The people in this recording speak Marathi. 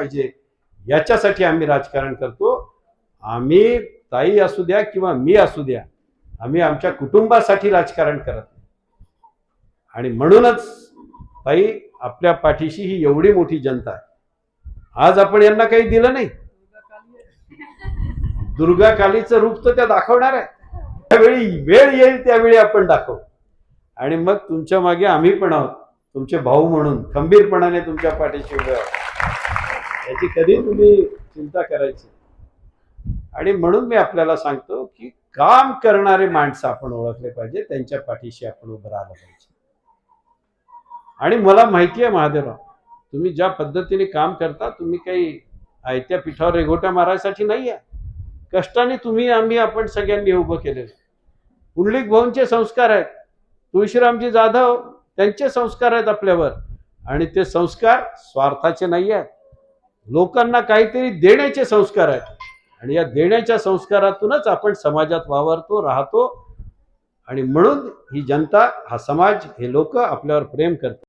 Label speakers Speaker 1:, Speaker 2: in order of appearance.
Speaker 1: पाहिजे. याच्यासाठी आम्ही राजकारण करतो. आम्ही ताई असू द्या किंवा मी असू द्या आम्ही आमच्या कुटुंबासाठी राजकारण करत नाही. आणि म्हणूनच ताई आपल्या पाठीशी ही एवढी मोठी जनता आहे. आज आपण यांना काही दिलं नाही. दुर्गा कालीचं रूप तर त्या दाखवणार आहे. त्यावेळी वेळ येईल त्यावेळी आपण दाखवू. आणि मग तुमच्या मागे आम्ही पण आहोत. तुमचे भाऊ म्हणून खंबीरपणाने तुमच्या पाठीशी उभे आहोत. याची कधी तुम्ही चिंता करायची आणि म्हणून मी आपल्याला सांगतो की काम करणारे माणसं आपण ओळखले पाहिजे त्यांच्या पाठीशी आपण उभं राहिलं पाहिजे. आणि मला माहिती आहे महादेवराव तुम्ही ज्या पद्धतीने काम करता तुम्ही काही आयत्या पिठावर रेघोट्या मारायसाठी नाही आहे कष्टाने तुम्ही आम्ही आपण सगळ्यांनी उभं केलेलं पुंडलिक भाऊंचे संस्कार आहेत. तुळशीरामजी जाधव त्यांचे संस्कार आहेत आपल्यावर. आणि ते संस्कार स्वार्थाचे नाही आहेत लोकांना काहीतरी देण्याचे संस्कार आहेत. आणि या देण्याच्या संस्कारातूनच आपण समाजात वावरतो राहतो. आणि म्हणून ही जनता हा समाज हे लोक आपल्यावर प्रेम करतात.